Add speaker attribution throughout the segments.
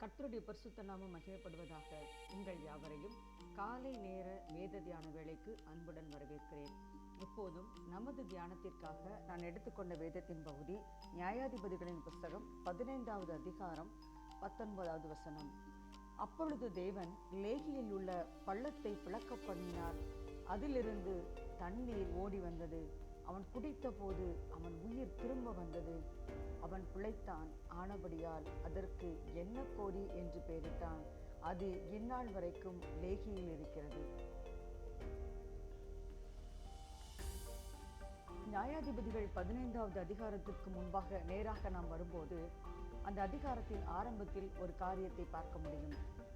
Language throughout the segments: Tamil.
Speaker 1: கர்த்தருடைய பரிசுத்த நாமம் மகிழப்படுவதாக உங்கள் யாவரையும் காலை நேர வேத தியான வேளைக்கு அன்புடன் வரவேற்கிறேன். இப்போதும் நமது தியானத்திற்காக நான் எடுத்துக்கொண்ட வேதத்தின் பகுதி நியாயாதிபதிகளின் புஸ்தகம் பதினைந்தாவது அதிகாரம் பத்தொன்பதாவது வசனம். அப்பொழுது தேவன் லேகியில் உள்ள பள்ளத்தை பிளக்க பண்ணினார். அதிலிருந்து தண்ணீர் ஓடி வந்தது. அவன் குடித்த போது அவன் உயிர் திரும்ப வந்தது. அவன் பிழைத்தான். ஆனபடியால் அதற்கு என்ன கோரி என்று பெயரிட்டான் அது இந்நாள் வரைக்கும் லேகியில் இருக்கிறது. நியாயாதிபதிகள் பதினைந்தாவது அதிகாரத்திற்கு முன்பாக நேராக நாம் வரும்போது அந்த அதிகாரத்தின் ஆரம்பத்தில் ஒரு காரியத்தை பார்க்க முடியும்.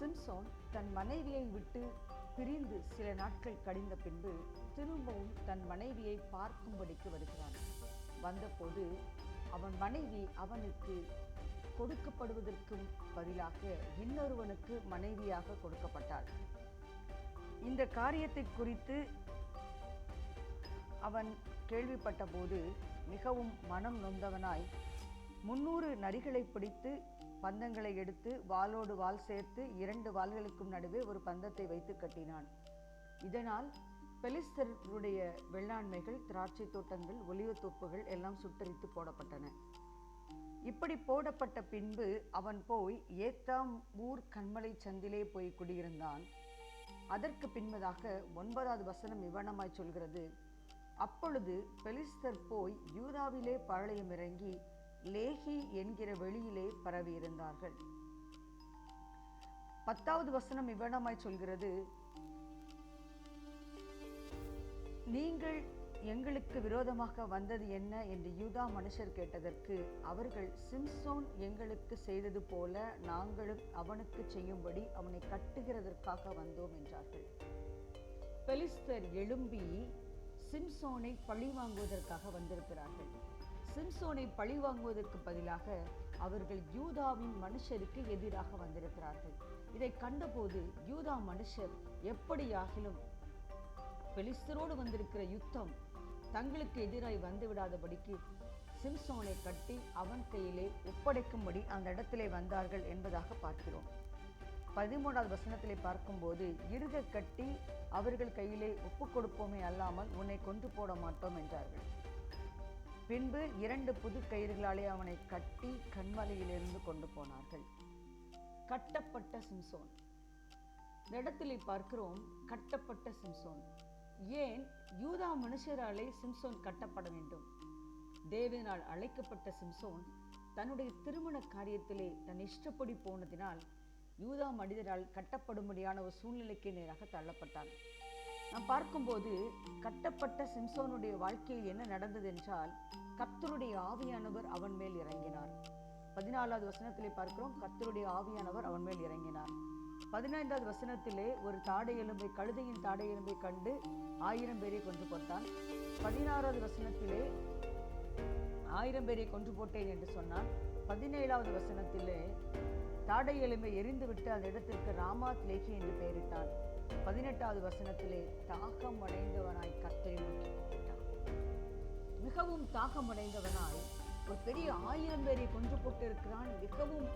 Speaker 1: சிம்சோன் தன் மனைவியை விட்டு பிரிந்து சில நாட்கள் கழிந்த பின்பு திரும்பவும் தன் மனைவியை பார்க்கும்படிக்கு வருகிறான். வந்தபோது அவன் மனைவி அவனுக்கு கொடுக்கப்படுவதற்கும் பதிலாக இன்னொருவனுக்கு மனைவியாக கொடுக்கப்பட்டாள். இந்த காரியத்தை குறித்து அவன் கேள்விப்பட்டபோது மிகவும் மனம் நொந்தவனாய் முன்னூறு நரிகளை பிடித்து பந்தங்களை எடுத்து வாளோடு வாள் சேர்த்து இரண்டு வாள்களுக்கும் நடுவே ஒரு பந்தத்தை வைத்து கட்டினான். இதனால் பெலிஸ்தருடைய வெள்ளாண்மைகள் திராட்சை தோட்டங்கள் ஒலிவ தோப்புகள் எல்லாம் சுட்டரித்து போடப்பட்டன. இப்படி போடப்பட்ட பின்பு அவன் போய் ஏத்தாம் ஊர் கண்மலை சந்திலே போய் குடியிருந்தான். அதற்கு பின்பதாக ஒன்பதாவது வசனம் விவரணமாய் சொல்கிறது. அப்பொழுது பெலிஸ்தர் போய் யூதாவிலே பாளையம் இறங்கி லேஹி என்கிற வெளியிலே பரவியிருந்தார்கள் பத்தாவது வசனம் விவரணமாய் சொல்கிறது நீங்கள் எங்களுக்கு விரோதமாக வந்தது என்ன? என்று யூதா மனுஷர் கேட்டதற்கு அவர்கள் சிம்சோன் எங்களுக்கு செய்தது போல நாங்களும் அவனுக்கு செய்யும்படி அவனை கட்டுகிறதற்காக வந்தோம் என்றார்கள். பெலிஸ்தர் எழும்பி சிம்சோனை பழி வாங்குவதற்காக வந்திருக்கிறார்கள். சிம்சோனை பழி வாங்குவதற்கு பதிலாக அவர்கள் யூதாவின் மனுஷருக்கு எதிராக வந்திருக்கிறார்கள். இதை கண்டபோது யூதா மனுஷர் எப்படியாகிலும் பெலிஸ்தரோடு வந்திருக்கிற யுத்தம் தங்களுக்கு எதிராய் வந்து விடாதபடிக்கு சிம்சோனை கட்டி அவன் கையிலே ஒப்படைக்கும்படி அந்த இடத்திலே வந்தார்கள் என்பதாக பார்க்கிறோம். பதிமூணாவது வசனத்திலே பார்க்கும்போது இருக கட்டி அவர்கள் கையிலே ஒப்பு கொடுப்போமே அல்லாமல் உன்னை கொண்டு போட மாட்டோம் என்றார்கள். பின்பு இரண்டு புது கயிறுகளாலே அவனை கட்டி கண்மலையிலிருந்து கொண்டு போனார்கள். கட்டப்பட்ட சிம்சோன். இந்த இடத்திலே பார்க்கிறோம் கட்டப்பட்ட சிம்சோன். ஏன் யூதா மனுஷராலே சிம்சோன் கட்டப்பட வேண்டும்? தேவனால் அழைக்கப்பட்ட சிம்சோன் தன்னுடைய திருமண காரியத்திலே தன் இஷ்டப்படி போனதினால் யூதா மனிதரால் கட்டப்படும்படியான ஒரு சூழ்நிலைக்கு நேராக தள்ளப்பட்டான். நாம் பார்க்கும்போது கட்டப்பட்ட சிம்சோனுடைய வாழ்க்கையில் என்ன நடந்தது என்றால் கர்த்தருடைய ஆவியானவர் அவன் மேல் இறங்கினார். பதினாலாவது வசனத்திலே பார்க்கிறோம் கத்தருடைய ஆவியானவர் அவன் மேல் இறங்கினார். பதினைந்தாவது வசனத்திலே ஒரு தாடை எலும்பை கழுதையின் தாடை எலும்பை கண்டு ஆயிரம் பேரை கொன்று போட்டான். பதினாறாவது வசனத்திலே ஆயிரம் பேரை கொன்று போட்டேன் என்று சொன்னான். பதினேழாவது வசனத்திலே தாடை எலும்பை எரிந்துவிட்டு அந்த இடத்திற்கு ராமாத் லேகி என்று பெயரிட்டான் பதினெட்டாவது வசனத்திலே தாகம் அடைந்தவனாய் கத்தரி நோக்கி கூப்பிட்டான் மிகவும் தாகம் அடைந்தவனாய் ஒரு பெரிய ஆயிரம் பேரை கொன்று போட்டு இருக்கிறான் மிகவும்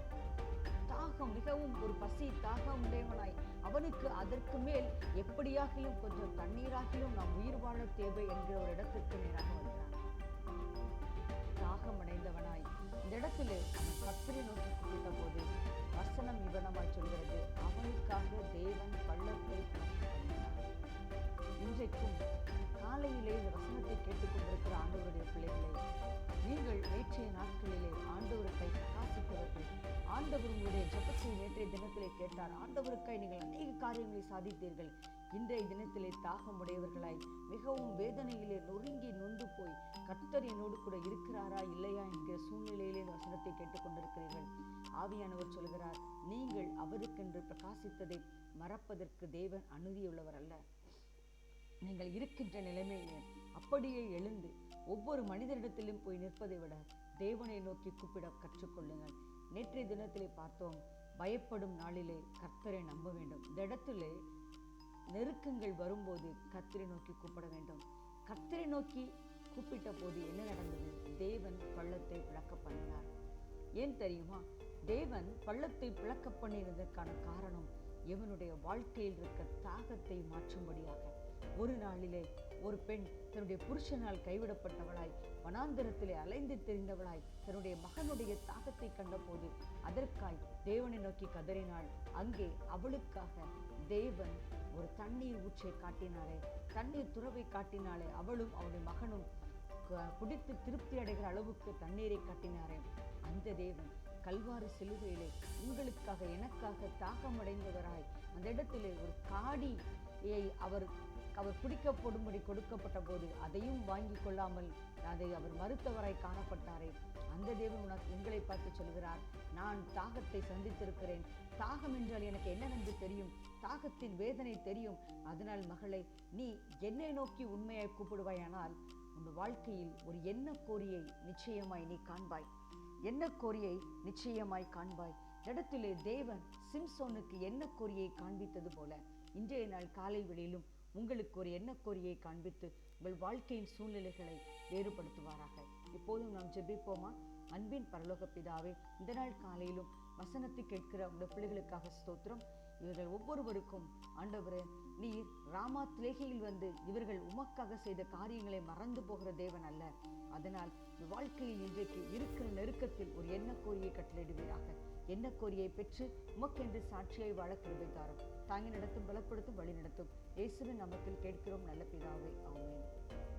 Speaker 1: தாகம் மிகவும் ஒரு பசி தாகம் உடையவனாய். அவனுக்கு அதற்கு மேல் எப்படியாகிலும் கொஞ்சம் தண்ணீராகிலும் நாம் உயிர் வாழ தேவை என்கிற ஒரு இடத்திற்கு நேராக வருகிறான் தாகம் இடத்திலே அவன் நோக்கி கூப்பிட்ட போது வசனம் இவனமாய் சொல்கிறது. அவனுக்காக தேவன் பள்ளத்தை இன்றைக்கும் காலையிலே இந்த வசனத்தை கேட்டுக்கொண்டிருக்கிற ஆண்டவருடைய பிள்ளைகளே நீங்கள் நேற்றைய நாட்களிலே ஆண்டவருக்கை பிரகாசித்தவர்கள். ஆண்டவர் உங்களுடைய ஜபத்தை நேற்றைய தினத்திலே கேட்டார். ஆண்டவருக்காய் நீங்கள் அநேக காரியங்களை சாதித்தீர்கள். இன்றைய தினத்திலே தாகம் உடையவர்களாய் மிகவும் வேதனையிலே நொறுங்கி நொந்து போய் கர்த்தர் என்னோடு கூட இருக்கிறாரா இல்லையா என்கிற சூழ்நிலையிலே இந்த வசனத்தை கேட்டுக்கொண்டிருக்கிறீர்கள். ஆவியானவர் சொல்கிறார் நீங்கள் அவருக்கென்று பிரகாசித்ததை மறப்பதற்கு தேவன் அனுதியுள்ளவர் அல்ல. நீங்கள் இருக்கின்ற நிலைமையிலே அப்படியே எழுந்து ஒவ்வொரு மனிதரிடத்திலும் போய் நிற்பதை விட தேவனை நோக்கி கூப்பிட கற்றுக்கொள்ளுங்கள். நேற்றைய தினத்திலே பார்த்தோம் பயப்படும் நாளிலே கர்த்தரை நம்ப வேண்டும். இந்த இடத்திலே நெருக்கங்கள் வரும்போது கத்திரை நோக்கி கூப்பிட வேண்டும். கத்திரை நோக்கி கூப்பிட்ட போது என்ன நடந்தது? தேவன் பள்ளத்தை விளக்க பண்ணினார். ஏன் தெரியுமா? தேவன் பள்ளத்தை பிளக்க பண்ணினதற்கான காரணம் இவனுடைய வாழ்க்கையில் இருக்க தாகத்தை மாற்றும்படியாக. ஒரு நாளிலே ஒரு பெண் தன்னுடைய புருஷனால் கைவிடப்பட்டவளாய் வனாந்தரத்திலே அலைந்து தெரிந்தவளாய் தன்னுடைய மகனுடைய தாகத்தை கண்டபோது அதற்காய் தேவனை நோக்கி கதறினாள். அங்கே அவளுக்காக தேவன் ஒரு தண்ணீர் ஊற்றை காட்டினாலே தண்ணீர் துறவை காட்டினாலே அவளும் அவனுடைய மகனும் குடித்து திருப்தி அடைகிற அளவுக்கு தண்ணீரை காட்டினாரே. அந்த தேவன் கல்வாறு சிலுவையிலே உங்களுக்காக எனக்காக தாகமடைந்தவராய். அந்த இடத்திலே ஒரு காடியை அவர் அவர் பிடிக்கப்படும்படி கொடுக்கப்பட்ட போது அதையும் வாங்கி கொள்ளாமல் அதை அவர் மறுத்தவராய் காணப்பட்டாரே. அந்த தேவன் உனக்கு உங்களை பார்த்து சொல்கிறார். நான் தாகத்தை சந்தித்திருக்கிறேன். தாகம் என்றால் எனக்கு என்னவென்று தெரியும்? தாகத்தின் வேதனை தெரியும். அதனால் மகளை நீ என்னை நோக்கி உண்மையாய் கூப்பிடுவாயானால் உன் வாழ்க்கையில் ஒரு எண்ண கோரியை நிச்சயமாய் நீ காண்பாய். என்ன கோரியை நிச்சயமாய் காண்பாய். இடத்திலே தேவன் சிம்சோனுக்கு என்ன கோரியை காண்பித்தது போல இன்றைய நாள் காலை வெளியிலும் உங்களுக்கு ஒரு எண்ணக்கோரியை காண்பித்து உங்கள் வாழ்க்கையின் சூழ்நிலைகளை வேறுபடுத்துவாராக. இப்போதும் நாம் ஜெபிப்போமா? அன்பின் பரலோக பிதாவே இந்த நாள் காலையிலும் வசனத்தை கேட்கிற உங்கள் பிள்ளைகளுக்காக ஸ்தோத்திரம். இவர்கள் ஒவ்வொருவருக்கும் ஆண்டவரே நீர் ராமா லேகியில் வந்து இவர்கள் உமக்காக செய்த காரியங்களை மறந்து போகிற தேவன் அல்ல. அதனால் வாழ்க்கையில் இன்றைக்கு இருக்கிற நெருக்கத்தில் ஒரு எண்ண கோரியை கட்டளையிடுவீராக. எண்ண கோரியை பெற்று உமக்கென்று சாட்சியை வாழ கிருபை தாரும். தாங்கி நடத்தும் பலப்படுத்தும் வழி நடத்தும். இயேசுவின் நாமத்தில் கேட்கிறோம் நல்ல பிதாவை. ஆமேன்.